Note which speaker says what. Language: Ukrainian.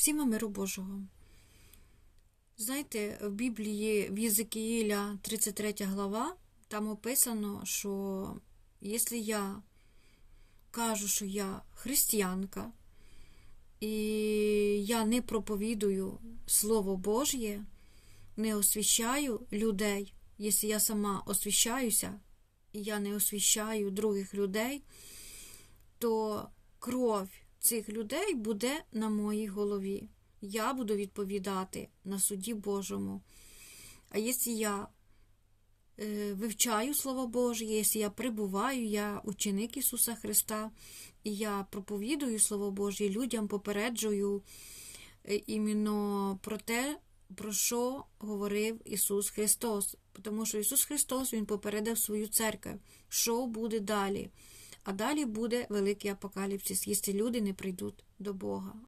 Speaker 1: Всім миру Божого. Знаєте, в Біблії в Єзекіїля 33 глава, там описано, що якщо я кажу, що я християнка, і я не проповідую Слово Божє, не освіщаю людей, якщо я сама освіщаюся, і я не освіщаю других людей, то кров цих людей буде на моїй голові. Я буду відповідати на суді Божому. А якщо я е, вивчаю Слово Боже, якщо я прибуваю, я ученик Ісуса Христа, і я проповідую Слово Боже, людям попереджую е, іменно про те, про що говорив Ісус Христос. Тому що Ісус Христос Він попередив свою церкву, що буде далі. А далі буде великий апокаліпсис, якщо люди не прийдуть до Бога.